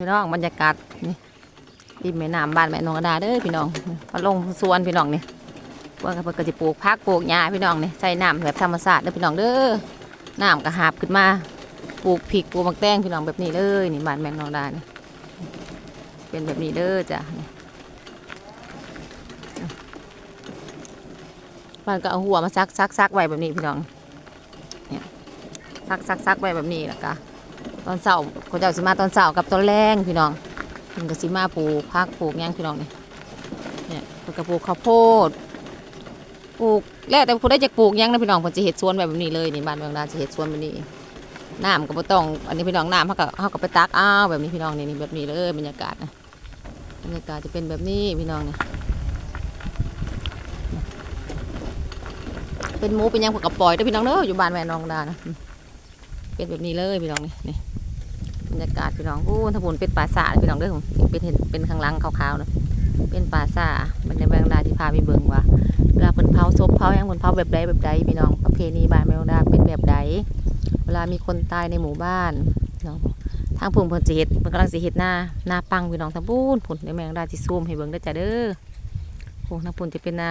พี่น้องบรรยากาศนี่ริมแม่น้ำบ้านแม่นองกระดาเด้อพี่น้องมาลงสวนพี่น้องเนี่เพื่อนก็เพิ่นก็สิปลูกผักปลูกหญ้าพี่น้องเนี่ยใส่น้ำแบบธรรมชาติเด้อพี่น้องเด้อน้ำก็หาบขึ้นมาปลูกพริกปลูกมักแตงพี่น้องแบบนี้เลยนี่บ้านแม่นองกระดาเนี่ยเป็นแบบนี้เด้อจ้ะบ้านก็เอาหัวมาซักซักซักไว้แบบนี้พี่น้องเนี่ยซักซักซักไว้แบบนี้แล้วก็ ตอนเช้าเขาเจ้าสิมาตอนเช้ากับตอนแรงพี่น้องเพิ่นกสิมาปลูกผักปลูกหยังพี่น้องนี่เนี่ยเพิ่นก็ปลูกข้าวโพดปลูกแล้วแต่ผู้ใดจะปลูกหยังนะพี่น้องเพิ่นสิเฮ็ดสวนแบบนี้เลยนี่บ้านเมืองดาสิเฮ็ดสวนแบบนี้น้ำก็บ่ต้อง อันนี้พี่น้องน้ำเฮาก็เฮาก็ไปตักอ้าวแบบนี้พี่น้องนี่นี่แบบนี้เลยบรรยากาศนะบรรยากาศจะเป็นแบบนี้พี่น้องนี่เป็นหมูเป็นยังเพิ่นก็ปล่อยเด้พี่น้องเด้ออยู่บ้านแม่น้องดานะเป็นแบบนี้เลยพี่น้องนี่นี่ รรยากาศพี่น้องอู้ถ้าผุนเป็นป่าสาพี่น้องเด้อผมเป็นเห็นเป็นข้างหลังขาวๆนะเป็นป่าสามันในเมืองดาที่พาไปเบิ่งว่าเวลาเพิ่นเผาศพเผาแหยังเพิ่นเผาแบบใดแบบใดพี่น้องประเพณีบ้านเมืองดาเป็นแบบใดเวลามีคนตายในหมู่บ้านพี่น้องทางพุ่นเพิ่นสิเฮ็ดเพิ่นกำลังสิเฮ็ดหน้าหน้าปังพี่น้องทางพุ่นพุ่นในเมืองดาที่ซูมให้เบิ่งได้จ้ะเด้อพุ่นทางพุ่นจะเป็นหน้า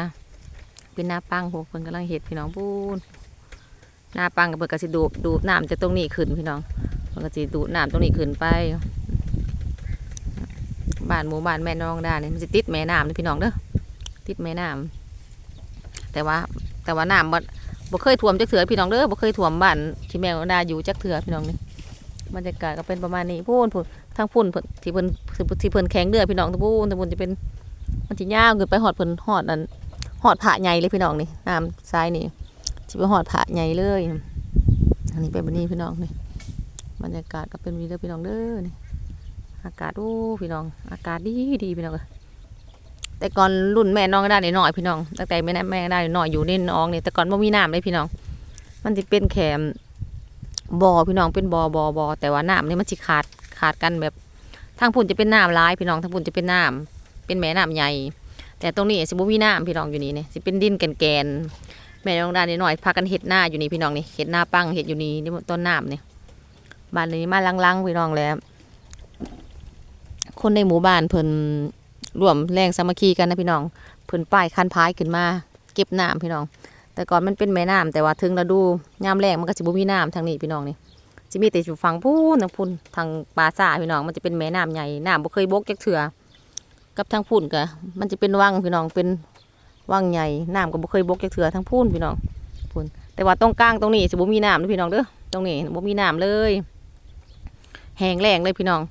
เป็นหน้าปังพุ่นเพิ่นกำลังเฮ็ดพี่น้องพุ่นหน้าปังก็เพิ่นก็สิดูดดูดน้ำจากตรงนี้ขึ้นพี่น้อง มันก็จะดูดน้ำตรงนี้ขึ้นไป บ้านหมู่บ้านแม่น้องได้เนี่ยมันจะติดแม่น้ำนี่พี่น้องเด้อติดแม่น้ำแต่ว่าแต่ว่าน้ำบ่บ่เคยท่วมจักเถื่อพี่น้องเด้อบ่เคยท่วมบ้านที่แม่น้องดาอยู่จักเถื่อพี่น้องนี่บรรยากาศก็เป็นประมาณนี้พูนพูนทางพุ่นที่เพิ่นที่เพิ่นแข็งเดือพี่น้องทางพุ่นทางพุ่นจะเป็นมันสิยาวขึ้นไปหอดเพิ่นหอดนั่นหอดผาใหญ่เลยพี่น้องนี่น้ำทรายนี่สิไปหอดผาใหญ่เลย อันนี้เป็นแบบนี้พี่น้องนี่ บรรยากาศก็เป็นวีเด้อพี่น้องเด้อนี่อากาศโอ้พี่น้อง อากาศดีดีพี่น้องเอ้ยแต่ก่อนรุ่นแม่น้องได้หน่อยพี่น้องตั้งแต่แม่แม่ได้หน่อยอยู่ในน้องเนี่ยแต่ก่อนไม่มีน้ำเลยพี่น้อง มันจะเป็นแขมบ่อพี่น้องเป็นบ่อบ่อบ่อแต่ว่าน้ำนี่มันจะขาดขาดกันแบบทางพุ่นจะเป็นน้ำร้ายพี่น้องทางพุ่นจะเป็นน้ำเป็นแม่น้ำใหญ่ แต่ตรงนี้สิบ่มีน้ำพี่น้องอยู่นี่เนี่ยสิเป็นดินแกนๆแม่น้องได้หน่อยพากันเห็ดหน้าอยู่นี่พี่น้องนี่เห็ดหน้าปังเห็ดอยู่นี่นี่ต้นน้ำนี่ บ้านนี้มาลังๆพี่น้องแล้ว คนในหมู่บ้านเพิ่นร่วมแรงสามัคคีกันนะพี่น้องเพิ่นป้ายคันพายขึ้นมา เก็บน้ำพี่น้อง แต่ก่อนมันเป็นแม่น้ำแต่ว่าถึงฤดูยามแรงมันก็สิบ่มีน้ำทางนี้พี่น้องนี่สิมีแต่อยู่ฝั่งพูนทางพุ่นทางป่าซ่าพี่น้องมันจะเป็นแม่น้ำใหญ่น้ำบ่เคยบกจักเถื่อกับทางพุ่นก็มันจะเป็นวังพี่น้องเป็นวังใหญ่น้ำก็บ่เคยบกจักเถื่อทางพุ่นพี่น้องพุ่นแต่ว่าตรงกลางตรงนี้สิบ่มีน้ำนะพี่น้องเด้อตรงนี้บ่มีน้ำเลย แห้งแล้งเลยพี่น้อง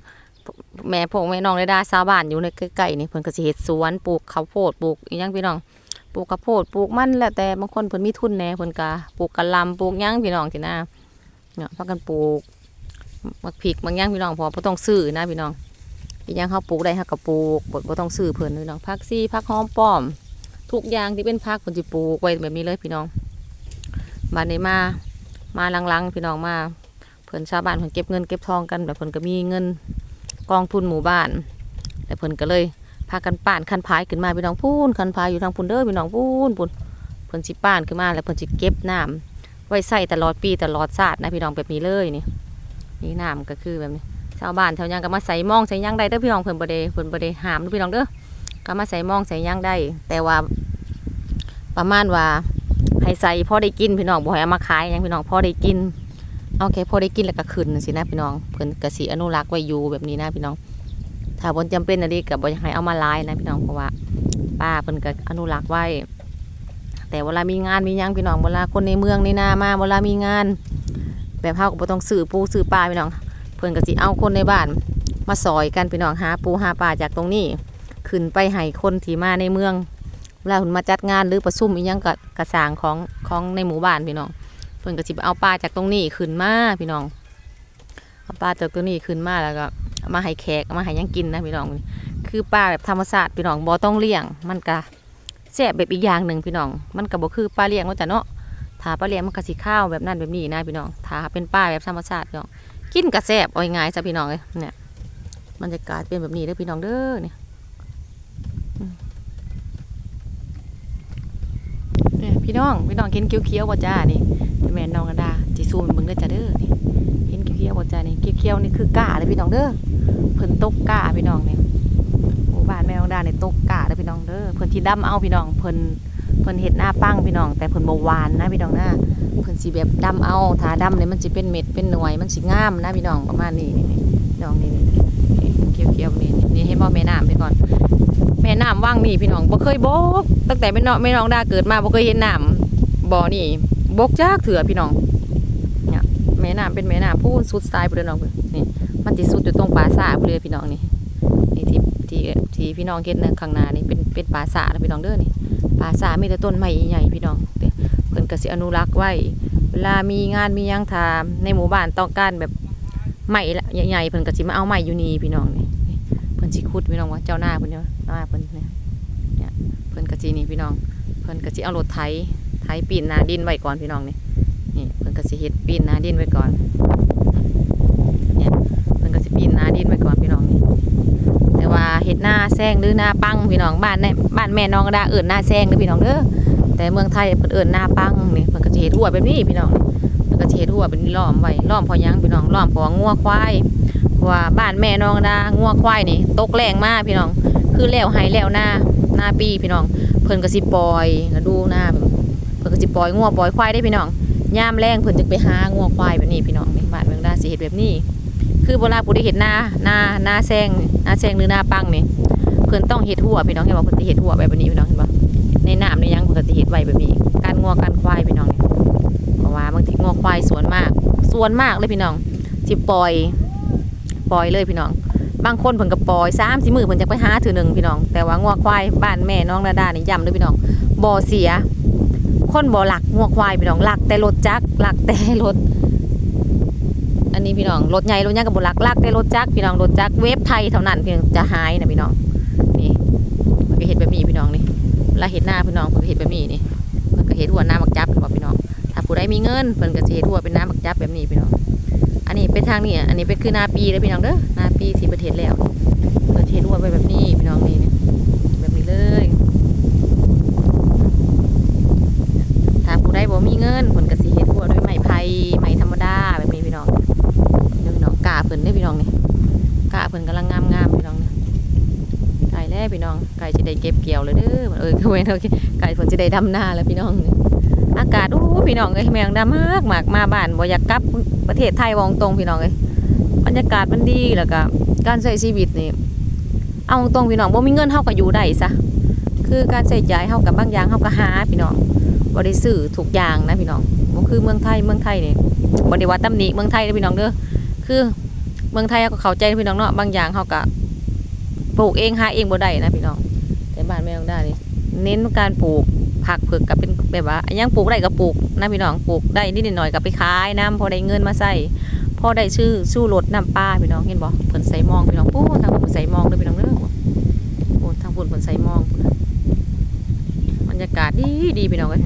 แม่พวกแม่น้องได้ดาชาวบ้านอยู่ในใกล้ๆนี่เพิ่นก็สิเฮ็ดสวนปลูกข้าวโพดปลูกอีหยังพี่น้องปลูกข้าวโพดปลูกมันแล้วแต่บางคนเพิ่นมีทุนแหน่เพิ่นก็ปลูกกะหล่ำปลูกหยังพี่น้องสินะเนี่ยพากันปลูกมักพริกบางอย่างพี่น้องเพอบ่ต้องซื้อนะพี่น้องอีหยังเฮาปลูกได้เฮาก็ปลูกบ่บ่ต้องซื้อเพิ่นพี่น้องผักซี่ผักหอมป้อม ทุกอย่างที่เป็นผักเพิ่นสิปลูกไว้แบบนี้เลยพี่น้องบ้านนี้มามาลังๆพี่น้องมา เพิ่นชาวบ้านเพิ่นเก็บเงินเก็บทองกันแบบเพิ่นก็มีเงินกองทุนหมู่บ้านแต่เพิ่นก็เลยพากันป่านคันพายขึ้นมาพี่น้องพูนคันพายอยู่ทางพุ่นเด้อพี่น้องพูนพุ่นเพิ่นสิป่านขึ้นมาแล้วเพิ่นสิเก็บน้ำไว้ใส่ตลอดปีตลอดชาตินะพี่น้องแบบนี้เลยนี่นี่น้ำก็คือแบบนี้ชาวบ้านแถวยังก็มาใส่มองใส่ยังได้เด้อพี่น้องเพิ่นบ่ได้เพิ่นบ่ได้ห้ามเด้อพี่น้องเด้อก็มาใส่มองใส่หยังได้ แต่ว่า ประมาณว่าให้ใส่พ่อได้กินพี่น้องบ่ให้เอามาขายยังพี่น้องพ่อได้กิน โอเคพอได้กินแล้วก็ขึ้นสินะพี่น้องเพิ่นกสิอนุรักษ์ไว้อยู่แบบนี้นะพี่น้อง ถ้าบนจำเป็นอะไรกับบ่อยากให้เอามาลายนะพี่น้องเพราะว่าป้าเพิ่นก็อนุรักษ์ไว้ แต่เวลามีงานมียังพี่น้องเวลาคนในเมืองในนามาเวลามีงาน แบบเฮาก็บ่ต้องซื้อปูซื้อปลาพี่น้อง เพิ่นก็สิเอาคนในบ้านมาซอยกันพี่น้องหาปูหาปลาจากตรงนี้ ขึ้นไปให้คนที่มาในเมืองเวลาเพิ่นมาจัดงานหรือประชุมอีหยังก็กระสางของของในหมู่บ้านพี่น้อง พิ่นก็สิเอาปลาจากตรงนี้ขึ้นมาพี่น้องเอาปลาจากตรงนี้ขึ้นมาแล้วก็มาให้แขกมาให้ยังกินนะพี่น้อง คือปลาแบบธรรมชาติพี่น้องบ่ต้องเลี้ยง มันก็แซ่บแบบอีกอย่างหนึ่งพี่น้อง มันก็บ่คือปลาเลี้ยงว่าจ้ะเนาะถ้าปลาเลี้ยงมันก็สิข้าวแบบนั้นแบบนี้นะพี่น้องถ้าเป็นปลาแบบธรรมชาติพี่น้องกินก็แซ่บเอาง่ายๆซะพี่น้องเอ้ยเนี่ยบรรยากาศเป็นแบบนี้เด้อพี่น้องเด้อเนี่ยพี่น้องพี่น้องเห็นเขียวๆบ่จ้านี่ แม่น้องกระดาจิซูมเบิ่งเด้อจ้าเด้อนี่เห็นเขียวขียวๆบ่จ้านี่เขี้ยวนี่คือกาเลยพี่น้องเด้อเพิ่นตกกาพี่น้องเนี่หมู่บ้านแม่น้องดาเนี่ยตกกาเด้อพี่น้องเด้อเพิ่นสิดำเอาพี่น้องเพิ่นเพิ่นเฮ็ดหน้าปังพี่น้อง แต่เพิ่นบ่หวานนะพี่น้องนะเพิ่นสิแบบดำเอาถ้าดำนี่มันสิเป็นเม็ดเป็นหน่วยมันสิงามนะพี่น้องประมาณนี้นี่นี่น้องนี่นี่เขียวนี่นี่เห็นบ่แม่น้ำพี่ก่อนแม่น้ำว่างนี่พี่น้องบ่เคยบกตั้งแต่แม่น้องแม่น้องดาเกิดมาบ่เคยเห็นน้ำบ่อนี่ บกจากเถื่อพี่น้องเนี่ยแม่น้ำเป็นแม่น้ำผู้สุดสายพุ่น้อน้องเพิ่นนี่มันสิสุดอยู่ตรงปราสาทพุ่นเลยพี่น้องนี่นี่ที่ที่ที่พี่น้องเห็นนะข้างหน้านี่เป็นเป็นปราสาพี่น้องเด้อนี่ปราสามีแต่ต้นไม้ใหญ่พี่น้องเด้อเพิ่นก็สิอนุรักษ์ไว้เวลามีงานมียังทาในหมู่บ้านต้องการแบบไม้ใหญ่ๆเพิ่นก็สิมาเอาไม้อยู่นี่พี่น้องนี่เพิ่นสิขุดพี่น้องว่าเจ้าหน้าเพิ่นเนาะหน้าเพิ่นเนี่ยเนี่ยเพิ่นกะจีนี่พี่น้อง เพิ่นกะจีเอารถไถ ไถปีนนาดินไว้ก่อนพี่น้องนี่นี่เพิ่นกะสิเฮ็ดปีนนาดินไว้ก่อนเนี่ยเพิ่นกะสิปีนนาดินไว้ก่อนพี่น้องนี่แต่ว่าเฮ็ดหน้าแซงหรือหน้าปังพี่น้องบ้านในบ้านแม่น้องก็ได้เอิ้นหน้าแซงเด้อพี่น้องเด้อแต่เมืองไทยเพิ่นเอิ้นหน้าปังนี่เพิ่นกะสิเฮ็ดหัวแบบนี้พี่น้องเพิ่นกะสิเฮ็ดหัวเป็นล้อมไว้ล้อมพอยังพี่น้องล้อมพองัวควายว่าบ้านแม่น้องดางัวควายนี่ตกแรงมากพี่น้อง คือแล้วให้แล้วหน้าหน้าปีพี่น้อง เพิ่นก็สิปล่อยแล้วดูหน้า ปล่อยงัวปล่อยควายได้พี่น้องยามแรงเพิ่นจึงไปหางัวควายแบบนี้พี่น้องนี่บ้านเมืองดาสิเฮ็ดแบบนี้ คือโบราณผู้ได้เฮ็ดหน้าหน้าหน้าแซงหน้าแซงหรือหน้าปังนี่เพิ่นต้องเฮ็ดหัวพี่น้องเห็นบ่เพิ่นสิเฮ็ดหัวแบบนี้พี่น้องเห็นบ่ในน้ำในยังเพิ่นก็สิเฮ็ดไว้แบบนี้ การงัวการควายพี่น้องนี่เพราะว่าบางทีงัวควายสวนมากสวนมากเลยพี่น้องสิปล่อย ปล่อยเลยพี่น้อง บางคนเพิ่นก็ปล่อยสามสี่มือเพิ่นจะไปหาถือหนึ่งพี่น้อง แต่ว่างัวควายบ้านแม่น้องนาดานี่ย้ำเด้วยพี่น้องบ่เสีย คนบ่หลักงัวควายพี่น้องหลักแต่รถจักรหลักแต่รถ อันนี้พี่น้องรถใหญ่รถใหญ่กับบ่หลักหลักแต่รถจักรพี่น้องรถจักรเวฟไทยเท่านั้นพี่น้องจะหายนะพี่น้องนี่มันก็เฮ็ดแบบนี้พี่น้องนี่เวลาเฮ็ดหน้าพี่น้องเพิ่นก็เฮ็ดแบบนี้นี่เพิ่นก็เฮ็ดหัวหน้ามักจับบอกพี่น้องถ้าผู้ใดมีเงินเพิ่นก็สิเฮ็ดหัวเป็นหน้ามักจับแบบนี้พี่น้องอันนี้เป็นทางนี่อันนี้เป็นคือนาปีเลยพี่น้องเด้อนาปีที่ประเทศแล้วประเทศรวไปแบบนี้พี่น้องนี่เนี่ยแบบนี้เลย ถ้าผู้บ่มีเงินผลกสิเฮ็ดหัวด้วยไม้ไผ่ไม้ธรรมดาแบบนี้พี่น้องเดี๋ยวพี่น้องกาเพิ่นได้พี่น้องนี่กาเพิ่นกำลังงามๆพี่น้องนี่ไก่แล้วพี่น้องไก่จะได้เก็บเกี่ยวเลยเด้อเออคือเว้นโอไก่เพิ่นจะได้ดำนาแล้วพี่น้องนี่อากาศโอ้พี่น้องเอ้ยแมงดามากมากมาบ้านบ่อยากกลับประเทศไทยวองตรงพี่น้องเลยบรรยากาศมันดีแล้วก็การใช้ชีวิตนี่เอาตรงพี่น้องบ่มีเงินเฮาก็อยู่ได้ซะคือการใช้จ่ายเฮากับบางอย่างเฮาก็หาพี่น้อง บ่ได้ซื้อทุกอย่างนะพี่น้องบ่คือเมืองไทยเมืองไทยนี่บ่ได้ว่าตำหนิเมืองไทยเด้อพี่น้องเด้อคือเมืองไทยเฮาก็เข้าใจพี่น้องเนาะบางอย่างเฮาก็ปลูกเองหาเองบ่ได้นะพี่น้องแต่บ้านแม่น้องได้นี่เน้นการปลูกผักเผือกกับเป็นแบบว่ายังปลูกได้ก็ปลูกนะพี่น้องปลูกได้นิดหน่อยก็ไปขายน้ำพอได้เงินมาใส่พอได้ชื่อสู้รถน้ำปลาพี่น้องเห็นบ่เพิ่นใส่มองพี่น้องปู้ทางพุ่นใส่มองเด้อพี่น้องเด้อโอ้ทางพุ่นเพิ่นใส่มอง บรรยากาศดีดีพี่น้องเอ้ย